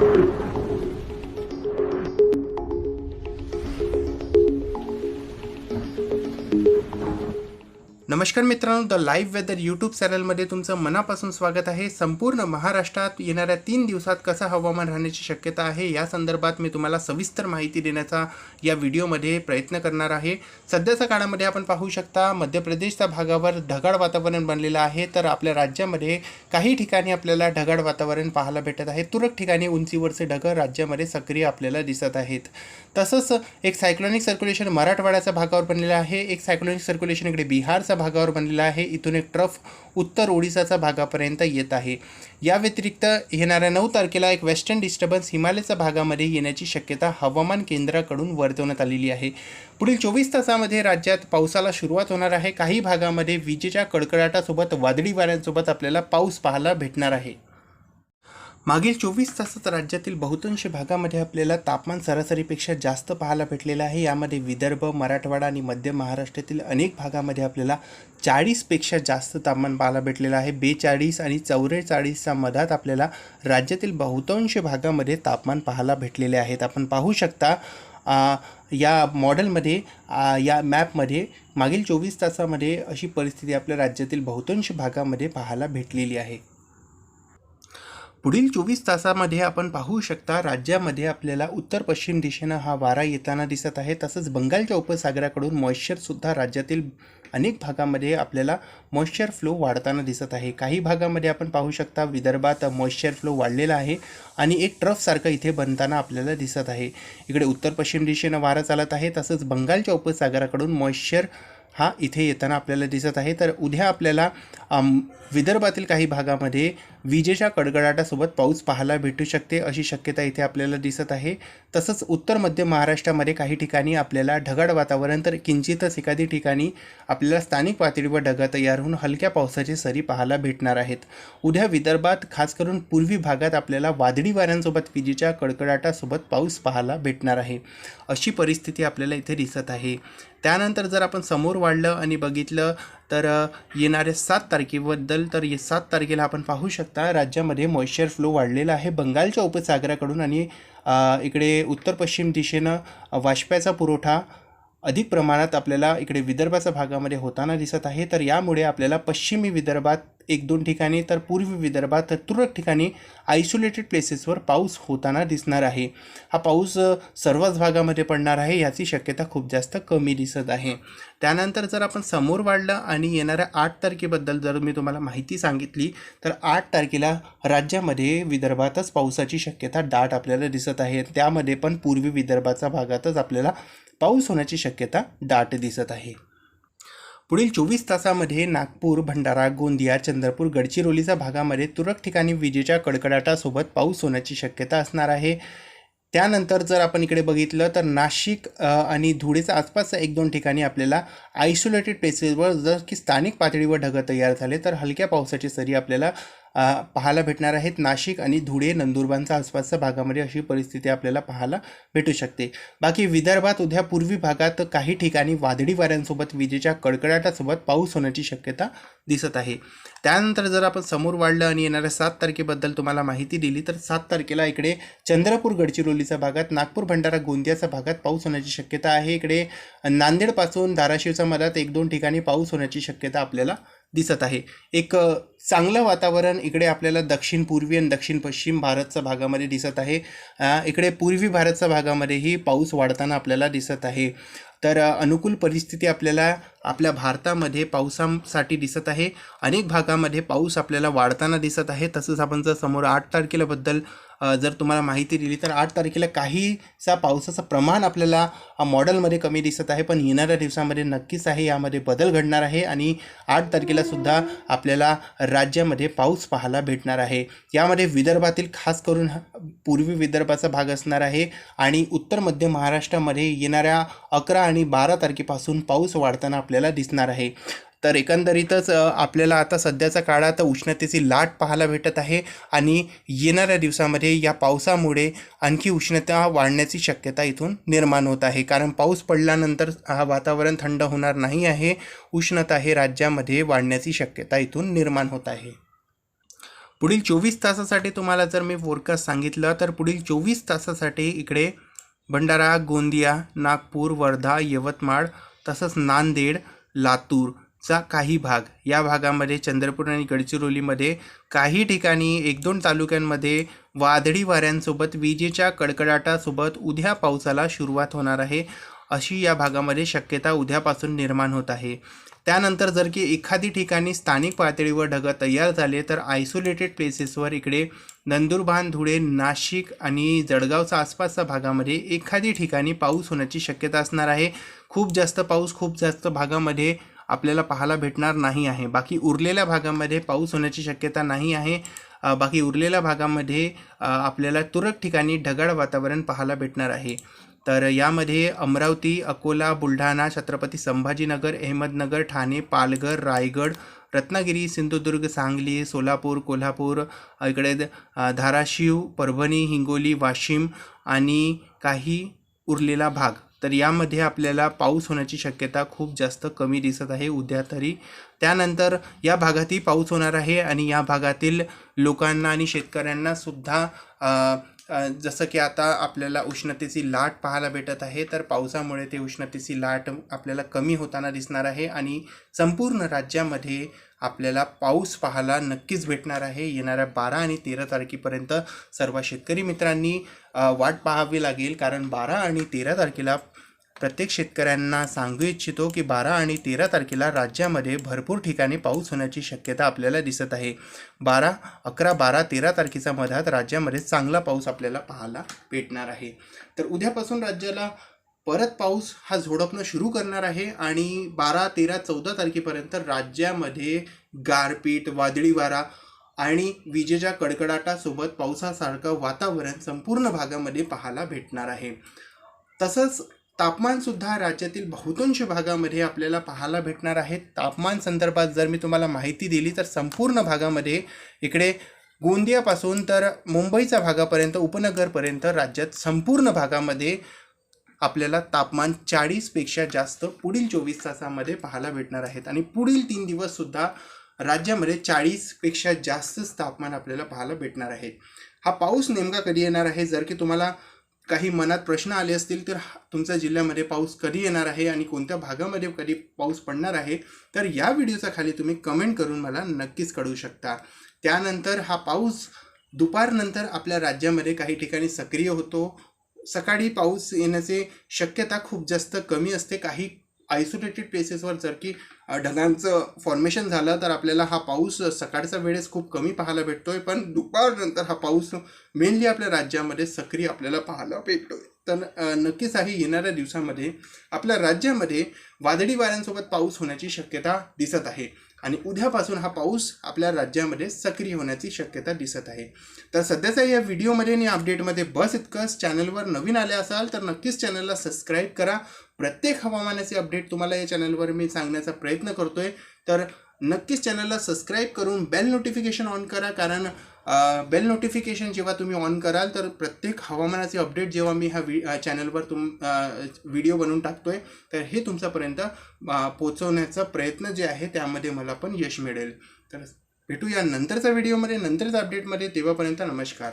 Thank you. नमस्कार मित्रांनो the live weather YouTube चॅनलमध्ये तुमचं मनापासून स्वागत आहे. संपूर्ण महाराष्ट्रात येणाऱ्या तीन दिवसात कसं हवामान राहण्याची शक्यता आहे या संदर्भात मी तुम्हाला सविस्तर माहिती देण्याचा या व्हिडिओमध्ये प्रयत्न करणार आहे. सध्याच्या काळामध्ये आपण पाहू शकता मध्य प्रदेशच्या भागावर ढगाळ वातावरण बनलेलं आहे. तर आपल्या राज्यामध्ये काही ठिकाणी आपल्याला ढगाळ वातावरण पाहायला भेटत आहे. तुरळक ठिकाणी उंचीवरचे ढगं राज्यामध्ये सक्रिय आपल्याला दिसत आहेत. तसंच एक सायक्लॉनिक सर्क्युलेशन मराठवाड्याच्या भागावर बनलेलं आहे. एक सायक्लॉनिक सर्क्युलेशन इकडे बिहारच्या भागावर बनलेला आहे. इथून एक ट्रफ उत्तर ओडिसाच्या भागापर्यंत येत आहे. या व्यतिरिक्त येणाऱ्या नऊ तारखेला एक वेस्टर्न डिस्टर्बन्स हिमालयाच्या भागामध्ये येण्याची शक्यता हवामान केंद्राकडून वर्तवण्यात आलेली आहे. पुढील चोवीस तासामध्ये राज्यात पावसाला सुरुवात होणार आहे. काही भागामध्ये विजेच्या कडकडाटासोबत वादळी वाऱ्यांसोबत आपल्याला पाऊस पाहायला भेटणार आहे. मागील चोवीस तासात राज्यातील बहुतांश भागामध्ये आपल्याला तापमान सरासरीपेक्षा जास्त पाहायला भेटलेलं आहे. यामध्ये विदर्भ मराठवाडा आणि मध्य महाराष्ट्रातील अनेक भागामध्ये आपल्याला चाळीसपेक्षा जास्त तापमान पाहायला भेटलेलं आहे. बेचाळीस आणि चौवेचाळीसच्या मधात आपल्याला राज्यातील बहुतांश भागामध्ये तापमान पाहायला भेटलेले आहेत. आपण पाहू शकता आ, या मॉडेलमध्ये या मॅपमध्ये मागील चोवीस तासामध्ये अशी परिस्थिती आपल्या राज्यातील बहुतांश भागामध्ये पाहायला भेटलेली आहे. पुढील चोवीस तासामध्ये आपण पाहू शकता राज्यामध्ये आपल्याला उत्तर पश्चिम दिशेनं हा वारा येताना दिसत आहे. तसंच बंगालच्या उपसागराकडून मॉइश्चरसुद्धा राज्यातील अनेक भागामध्ये आपल्याला मॉइश्चर फ्लो वाढताना दिसत आहे. काही भागामध्ये आपण पाहू शकता विदर्भात मॉइश्चर फ्लो वाढलेला आहे आणि एक ट्रफसारखं इथे बनताना आपल्याला दिसत आहे. इकडे उत्तर पश्चिम दिशेनं वारा चालत आहे तसंच बंगालच्या उपसागराकडून मॉइश्चर हा इथे येताना आपल्याला दिसत आहे. तर उद्या आपल्याला विदर्भातील काही भागामध्ये विजेच्या कडकडाटासोबत पाऊस पाहायला भेटू शकते अशी शक्यता इथे आपल्याला दिसत आहे. तसंच उत्तर मध्य महाराष्ट्रामध्ये काही ठिकाणी आपल्याला ढगाळ वातावरण तर किंचितच एखादी ठिकाणी आपल्याला स्थानिक पातळीवर ढगा तयार होऊन हलक्या पावसाची सरी पाहायला भेटणार आहेत. उद्या विदर्भात खास करून पूर्वी भागात आपल्याला वादळी वाऱ्यांसोबत विजेच्या कडकडाटासोबत पाऊस पाहायला भेटणार आहे. अशी परिस्थिती आपल्याला इथे दिसत आहे. त्यानंतर जर आपण समोर वाढलं आणि बघितलं तर येणाऱ्या सात तारखेबद्दल तर ये सात तारखेला आपण पाहू शकता राज्यामध्ये मॉइश्चर फ्लो वाढलेला आहे बंगालच्या उपसागराकडून आणि इकडे उत्तर पश्चिम दिशेनं वाष्प्याचा पुरवठा अधिक प्रमाणात आपल्याला इकडे विदर्भाच्या भागामध्ये होताना दिसत आहे. तर यामुळे आपल्याला पश्चिमी विदर्भात एक दोन ठिकाणी तर पूर्वी विदर्भात तर तुरळक ठिकाणी आयसोलेटेड प्लेसेसवर पाऊस होताना दिसणार आहे. हा पाऊस सर्वच भागामध्ये पडणार आहे याची शक्यता खूप जास्त कमी दिसत आहे. त्यानंतर जर आपण समोर वाढलं आणि येणाऱ्या आठ तारखेबद्दल जर मी तुम्हाला माहिती सांगितली तर आठ तारखेला राज्यामध्ये विदर्भातच पावसाची शक्यता दाट आपल्याला दिसत आहे. त्यामध्ये पण पूर्वी विदर्भाच्या भागातच आपल्याला पाऊस होण्याची शक्यता दाट दिसत आहे. पुढील चोवीस तासामध्ये नागपूर भंडारा गोंदिया चंद्रपूर गडचिरोलीच्या भागामध्ये तुरळक ठिकाणी विजेच्या कडकडाटासोबत पाऊस होण्याची शक्यता असणार आहे. त्यानंतर जर आपण इकडे बघितलं तर नाशिक आणि धुळेचा आसपासच्या एक दोन ठिकाणी आपल्याला आयसोलेटेड प्लेसेसवर जर की स्थानिक पातळीवर ढगं तयार झाले तर हलक्या पावसाची सरी आपल्याला पाहायला भेटणार आहेत. नाशिक आणि धुळे नंदुरबारच्या आसपासच्या भागामध्ये अशी परिस्थिती आपल्याला पाहायला भेटू शकते. बाकी विदर्भात उद्या पूर्वी भागात काही ठिकाणी वादळी वाऱ्यांसोबत विजेच्या कडकडाटासोबत पाऊस होण्याची शक्यता दिसत आहे. त्यानंतर जर आपण समोर वाढलं आणि येणाऱ्या सात तारखेबद्दल तुम्हाला माहिती दिली तर सात तारखेला इकडे चंद्रपूर गडचिरोलीच्या भागात नागपूर भंडारा गोंदियाच्या भागात पाऊस होण्याची शक्यता आहे. इकडे नांदेडपासून धाराशिवच्या मधात एक दोन ठिकाणी पाऊस होण्याची शक्यता आपल्याला दिसत आहे. एक चांगलं वातावरण इकडे आपल्याला दक्षिण पूर्वी आणि दक्षिण पश्चिम भारतच्या भागामध्ये दिसत आहे. इकडे पूर्वी भारतच्या भागामध्येही पाऊस वाढताना आपल्याला दिसत आहे. तर अनुकूल परिस्थिती आपल्याला आपल्या भारतामध्ये पावसासाठी दिसत आहे. अनेक भागामध्ये पाऊस आपल्याला वाढताना दिसत आहे. तसंच आपण जर समोर आठ तारखेलाबद्दल जर तुम्हाला माहिती दिली तर आठ तारखेला काहीसा पावसाचं प्रमाण आपल्याला मॉडेलमध्ये कमी दिसत आहे. पण येणाऱ्या दिवसामध्ये नक्कीच आहे यामध्ये बदल घडणार आहे आणि आठ तारखेलासुद्धा आपल्याला राज्यामध्ये पाऊस पाहायला भेटणार आहे. यामध्ये विदर्भातील खास करून पूर्वी विदर्भाचा भाग असणार आहे आणि उत्तर मध्य महाराष्ट्रामध्ये येणाऱ्या अकरा आणि बारा तारखेपासून पाऊस वाढताना आपल्याला दिसणार आहे. तर एकंदरीतच आपल्याला आता सध्याचा काळात उष्णतेची लाट पाहायला भेटत आहे आणि येणाऱ्या दिवसामध्ये या पावसामुळे आणखी उष्णता वाढण्याची शक्यता इथून निर्माण होत आहे. कारण पाऊस पडल्यानंतर हा वातावरण थंड होणार नाही आहे उष्णता हे राज्यामध्ये वाढण्याची शक्यता इथून निर्माण होत आहे. पुढील चोवीस तासासाठी तुम्हाला जर मी फोरकास्ट सांगितलं तर पुढील चोवीस तासासाठी इकडे भंडारा गोंदिया नागपूर वर्धा यवतमाळ तसंच नांदेड लातूर चा काही भाग. या भागामध्ये चंद्रपूर आणि गडचिरोलीमध्ये काही ठिकाणी एक दोन तालुक्यांमध्ये वादळी वाऱ्यांसोबत विजेच्या कडकडाटासोबत उद्या पावसाला सुरुवात होणार आहे. अशी या भागामध्ये शक्यता उद्यापासून निर्माण होत आहे. त्यानंतर जर की एखादी ठिकाणी स्थानिक पातळीवर ढगं तयार झाले तर आयसोलेटेड प्लेसेसवर इकडे नंदुरबार धुळे नाशिक आणि जळगावच्या आसपासच्या भागामध्ये एखादी ठिकाणी पाऊस होण्याची शक्यता असणार आहे. खूप जास्त पाऊस खूप जास्त भागामध्ये आपल्याला पाहायला भेटणार नाही आहे. बाकी उरलेल्या भागामध्ये पाऊस होण्याची शक्यता नाही आहे. बाकी उरलेल्या भागामध्ये आपल्याला तुरळक ठिकाणी ढगाळ वातावरण पाहायला भेटणार आहे. तर यामध्ये अमरावती अकोला बुलढाणा छत्रपती संभाजीनगर अहमदनगर ठाणे पालघर रायगड रत्नागिरी सिंधुदुर्ग सांगली सोलापूर कोल्हापूर इकडे धाराशिव परभणी हिंगोली वाशिम आणि काही उरलेला भाग. तर यामध्ये आपल्याला पाऊस होण्याची शक्यता खूप जास्त कमी दिसत आहे उद्या तरी. त्यानंतर या भागातही पाऊस होणार आहे आणि या भागातील लोकांना आणि शेतकऱ्यांना सुद्धा जसं की आता आपल्याला उष्णतेची लाट पाहायला भेटत आहे तर पावसामुळे ते उष्णतेची लाट आपल्याला कमी होताना दिसणार आहे आणि संपूर्ण राज्यामध्ये आपल्याला पाऊस पाहायला नक्कीच भेटणार आहे. येणाऱ्या बारा आणि तेरा तारखेपर्यंत सर्व शेतकरी मित्रांनी वाट पाहावी लागेल. कारण बारा आणि तेरा तारखेला प्रत्येक शेतकऱ्यांना सांगू इच्छितो की बारा आणि तेरा तारखेला राज्यामध्ये भरपूर ठिकाणी पाऊस होण्याची शक्यता आपल्याला दिसत आहे. बारा अकरा बारा तेरा तारखेच्या मधात राज्यामध्ये चांगला पाऊस आपल्याला पाहायला भेटणार आहे. तर उद्यापासून राज्याला परत पाऊस हा झोडपणं सुरू करणार आहे आणि बारा तेरा चौदा तारखेपर्यंत राज्यामध्ये गारपीट वादळी वारा आणि विजेच्या कडकडाटासोबत पावसासारखं वातावरण संपूर्ण भागामध्ये पाहायला भेटणार आहे. तसंच तापमानसुद्धा राज्यातील बहुतांश भागामध्ये आपल्याला पाहायला भेटणार आहे. तापमान संदर्भात जर मी तुम्हाला माहिती दिली तर संपूर्ण भागामध्ये इकडे गोंदियापासून तर मुंबईच्या भागापर्यंत उपनगरपर्यंत राज्यात संपूर्ण भागामध्ये आपल्याला तापमान चाळीसपेक्षा जास्त पुढील चोवीस तासामध्ये पाहायला भेटणार आहेत. आणि पुढील तीन दिवससुद्धा राज्यामध्ये चाळीसपेक्षा जास्तच तापमान आपल्याला पाहायला भेटणार आहे. हा पाऊस नेमका कधी येणार आहे? जर की तुम्हाला काही मनात प्रश्न आले असतील तर हा- तुमच्या जिल्ह्यामध्ये पाऊस कधी येणार आहे आणि कोणत्या भागामध्ये कधी पाऊस पडणार आहे तर या व्हिडिओचा खाली तुम्ही कमेंट करून मला नक्कीच कळवू शकता. त्यानंतर हा पाऊस दुपारनंतर आपल्या राज्यामध्ये काही ठिकाणी सक्रिय होतो. सकाळी पाऊस येण्याची शक्यता खूप जास्त कमी असते. काही आयसोलेटेड प्लेसेसवर जर की ढगांचं फॉर्मेशन झालं तर आपल्याला हा पाऊस सकाळचा वेळेस खूप कमी पाहायला भेटतोय. पण दुपारनंतर हा पाऊस मेनली आपल्या राज्यामध्ये सक्रिय आपल्याला पाहायला भेटतोय. तर नक्कीच आहे येणाऱ्या दिवसामध्ये आपल्या राज्यामध्ये वादळी वाऱ्यांसोबत पाऊस होण्याची शक्यता दिसत आहे. आणि उद्यापासून हा पाऊस आपल्या राज्यामध्ये सक्रिय होण्याची शक्यता दिसत आहे. तर सध्याच्या या व्हिडिओमध्ये आणि अपडेटमध्ये बस इतकंच. चॅनलवर नवीन आले असाल तर नक्कीच चॅनलला सबस्क्राईब करा. प्रत्येक हवामानाचे अपडेट तुम्हाला या चॅनलवर मी सांगण्याचा प्रयत्न करतोय. तर नक्कीच चॅनलला सबस्क्राईब करून बेल नोटिफिकेशन ऑन करा. कारण बेल नोटिफिकेशन जेव्हा तुम्ही ऑन कराल तर प्रत्येक हवामानाचे अपडेट जेव्हा मी ह्या वि चॅनलवर तुम व्हिडिओ बनवून आहे तर हे तुमच्यापर्यंत पोचवण्याचा प्रयत्न जे आहे त्यामध्ये मला पण यश मिळेल. तर भेटूया नंतरच्या व्हिडिओमध्ये नंतरच्या अपडेटमध्ये तेव्हापर्यंत नमस्कार.